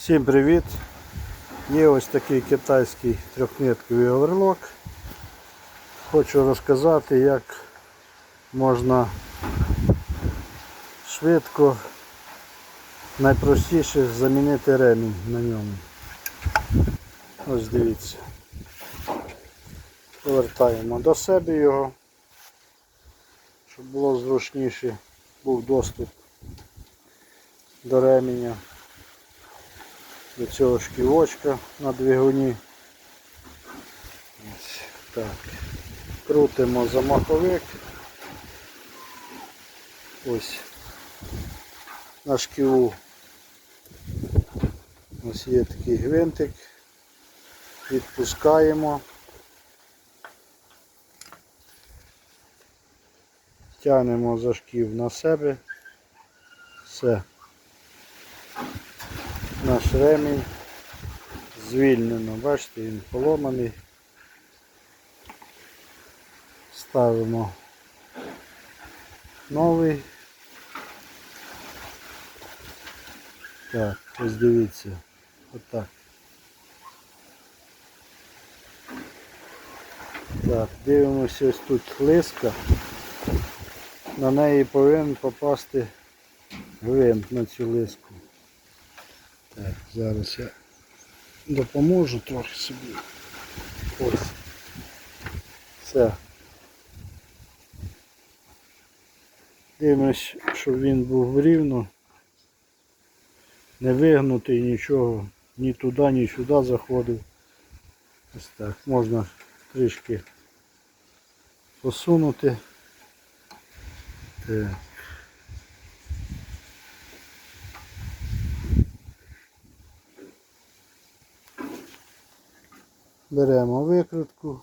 Всім привіт! Є ось такий китайський трьохнитковий оверлок. Хочу розказати, як можна швидко, найпростіше замінити ремінь на ньому. Ось дивіться. Повертаємо до себе його, щоб було зручніше, був доступ до ременя до цього шківочка на двигуні. Ось так. Крутимо замаховик. Ось на шківу. Ось є такий гвинтик. Відпускаємо. Тягнемо за шків на себе. Все наш ремінь звільнено. Бачите, він поломаний. Ставимо новий. Так, ось дивіться. Отак. Так, дивимося ось тут лиска. На неї повинен попасти гвинт на цю лиску. Так, зараз я допоможу трохи собі. Ось. Все. Дивимось, щоб він був рівно. Не вигнутий нічого, ні туди, ні сюди заходив. Ось так. Можна трішки посунути. Так. Беремо викрутку,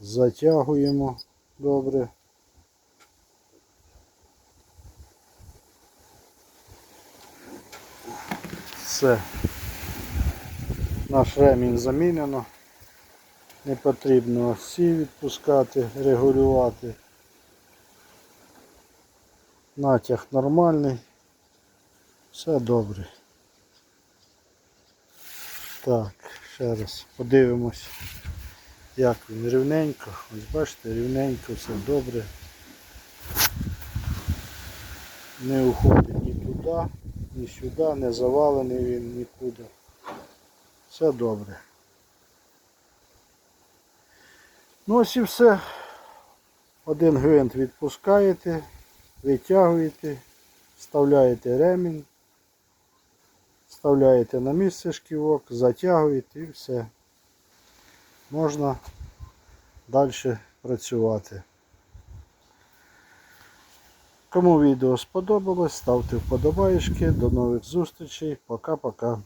затягуємо добре. Все. Наш ремінь замінено. Не потрібно осі відпускати, регулювати. Натяг нормальний. Все добре. Так, ще раз подивимось, як він рівненько. Ось бачите, рівненько, все добре. Не уходить ні туди, ні сюди, не завалений він нікуди. Все добре. Ну ось і все. Один гвинт відпускаєте, витягуєте, вставляєте ремінь. Вставляєте на місце шківок, затягуєте і все. Можна далі працювати. Кому відео сподобалось, ставте вподобайки. До нових зустрічей. Пока-пока.